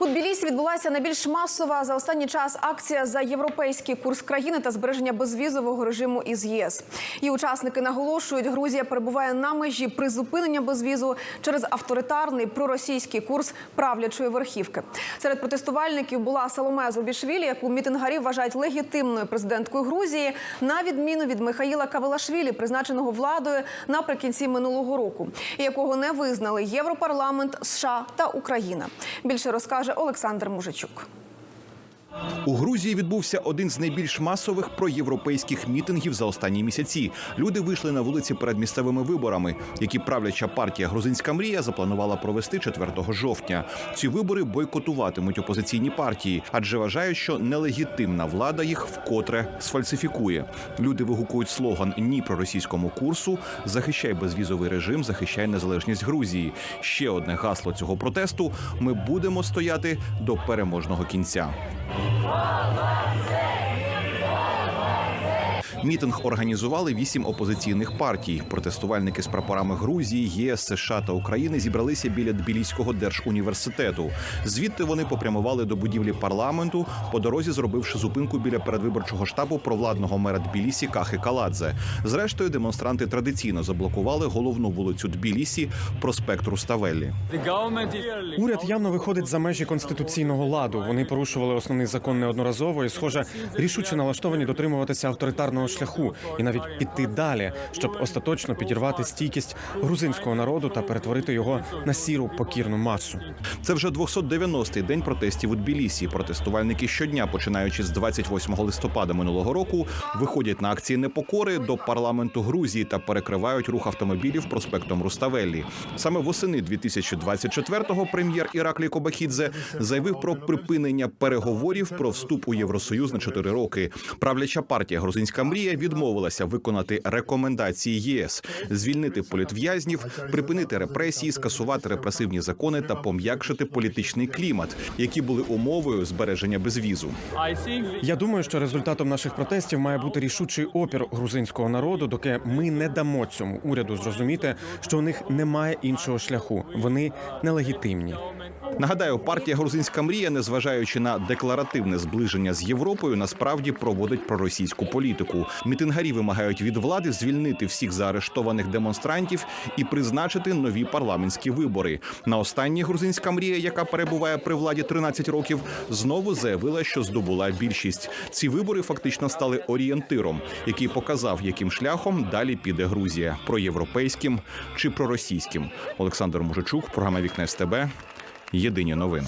У Тбілісі відбулася найбільш масова за останній час акція за європейський курс країни та збереження безвізового режиму із ЄС. Її учасники наголошують, Грузія перебуває на межі призупинення безвізу через авторитарний проросійський курс правлячої верхівки. Серед протестувальників була Соломе Зубішвілі, яку мітингарі вважають легітимною президенткою Грузії, на відміну від Михаїла Кавелашвілі, призначеного владою наприкінці минулого року, якого не визнали Європарламент, США та Україна. Більше розкаже Олександр Мужичук. У Грузії відбувся один з найбільш масових проєвропейських мітингів за останні місяці. Люди вийшли на вулиці перед місцевими виборами, які правляча партія Грузинська мрія запланувала провести 4 жовтня. Ці вибори бойкотуватимуть опозиційні партії, адже вважають, що нелегітимна влада їх вкотре сфальсифікує. Люди вигукують слоган Ні проросійському курсу, захищай безвізовий режим, захищай незалежність Грузії. Ще одне гасло цього протесту: ми будемо стояти до переможного кінця. Wildlife! Мітинг організували вісім опозиційних партій. Протестувальники з прапорами Грузії, ЄС, США та України зібралися біля Тбіліського держуніверситету. Звідти вони попрямували до будівлі парламенту, по дорозі зробивши зупинку біля передвиборчого штабу провладного мера Тбілісі Кахи Каладзе. Зрештою, демонстранти традиційно заблокували головну вулицю Тбілісі, проспект Руставеллі. Уряд явно виходить за межі конституційного ладу. Вони порушували основний закон неодноразово і, схоже, рішуче налаштовані дотримуватися авторитарного шляху і навіть піти далі, щоб остаточно підірвати стійкість грузинського народу та перетворити його на сіру покірну масу. Це вже 290-й день протестів у Тбілісі. Протестувальники щодня, починаючи з 28 листопада минулого року, виходять на акції непокори до парламенту Грузії та перекривають рух автомобілів проспектом Руставеллі. Саме восени 2024-го прем'єр Іраклі Кобахідзе заявив про припинення переговорів про вступ у Євросоюз на 4 роки. Правляча партія Грузинська мрія відмовилася виконати рекомендації ЄС, звільнити політв'язнів, припинити репресії, скасувати репресивні закони та пом'якшити політичний клімат, які були умовою збереження безвізу. Я думаю, що результатом наших протестів має бути рішучий опір грузинського народу, доки ми не дамо цьому уряду зрозуміти, що у них немає іншого шляху. Вони нелегітимні. Нагадаю, партія Грузинська мрія, незважаючи на декларативне зближення з Європою, насправді проводить проросійську політику. Мітингарі вимагають від влади звільнити всіх заарештованих демонстрантів і призначити нові парламентські вибори. На останній грузинська мрія, яка перебуває при владі 13 років, знову заявила, що здобула більшість. Ці вибори фактично стали орієнтиром, який показав, яким шляхом далі піде Грузія проєвропейським чи проросійським. Олександр Мужичук, програма Вікне СТБ. Єдині новини.